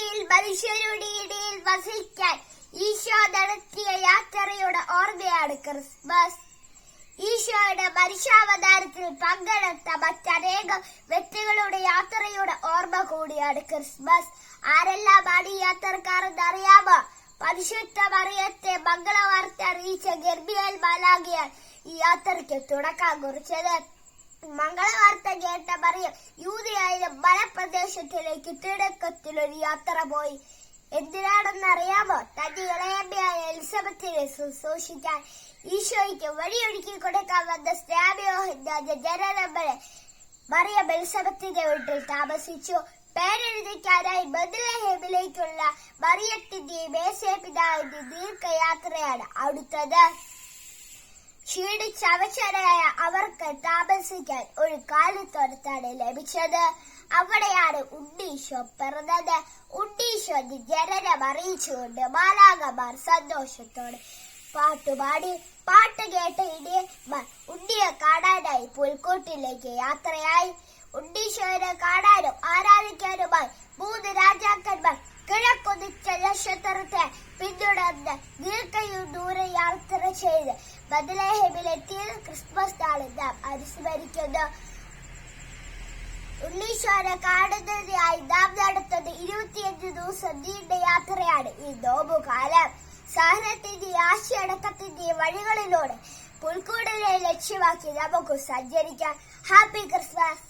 ഭൂമിയിൽ മനുഷ്യരുടെ ഇടയിൽ വസിക്കാൻ ഈശോ നടത്തിയ യാത്രയുടെ ഓർമ്മയാണ് ക്രിസ്മസ്. ഈശോയുടെ മനുഷ്യാവതാരത്തിൽ പങ്കെടുത്ത മറ്റനേകം വ്യക്തികളുടെ യാത്രയുടെ ഓർമ്മ കൂടിയാണ് ക്രിസ്മസ്. ആരെല്ലാമാണ് ഈ യാത്രക്കാരെന്ന് അറിയാമോ? പരിശുദ്ധ മറിയത്തെ മംഗളവാർത്ത അറിയിച്ച ഗർഭിയാൽ മാലാകിയാൽ ഈ യാത്രയ്ക്ക് തുടക്കം കുറിച്ചത്. മംഗളവാർത്ത കേട്ട പറയും യൂതിയായ ബലപ്രദേശത്തിലേക്ക് തിടക്കത്തിൽ ഒരു യാത്ര പോയി. എന്തിനാണെന്ന് അറിയാമോ തന്റെ ഇളയമ്മയായ എലിസബത്തിനെ ശുശ്രൂഷിക്കാൻ ഈശോയ്ക്ക് വഴിയൊഴുക്കി കൊടുക്കാൻ വന്ന സ്നാപയോഹിന്റെ ജനനമ്പരെ മറിയം എലിസബത്തിന്റെ വീട്ടിൽ താമസിച്ചു. പേരെഴുതിക്കാനായി ബദലഹേമിലേക്കുള്ള മറിയത്തിന്റെയും മേസേപിതാവിന്റെ ദീർഘയാത്രയാണ് അടുത്തത്. ക്ഷീണിച്ചവശരായ അവർക്ക് താമസിക്കാൻ ഒരു കാലിത്തോരത്താണ് ലഭിച്ചത്. അവിടെയാണ് ഉണ്ണീശോ പിറന്നത്. ഉണ്ണീശോ ജനനം അറിയിച്ചുകൊണ്ട് മാലാകമാർ സന്തോഷത്തോടെ പാട്ടുപാടി പാട്ട് കേട്ട ഇടിയന്മാർ ഉണ്ണിയെ കാണാനായി പുൽക്കൂട്ടിലേക്ക് യാത്രയായി. ഉണ്ണീശോനെ കാണാനും ആരാധിക്കാനുമായി മൂന്ന് രാജാക്കന്മാർ കിഴക്കൊതിച്ച നക്ഷത്രത്തെ പിന്തുടർന്ന് ദീർഘയും ദൂരെ യാത്ര ചെയ്ത് ബദലേഹമിലെത്തിയ ക്രിസ്മസ് നാളിതാം നാം അനുസ്മരിക്കുന്നു ഉണ്ണീശോനെ കാണുന്നതിനായി നാം നടത്തുന്ന ഇരുപത്തിയഞ്ച് ദിവസം നീണ്ട യാത്രയാണ് ഈ നോമ്പുകാലം. സഹനത്തിന്റെയും ആശയടക്കത്തിന്റെയും വഴികളിലൂടെ പുൽക്കൂടിനെ ലക്ഷ്യമാക്കി നമുക്ക് സഞ്ചരിക്കാം. Happy Christmas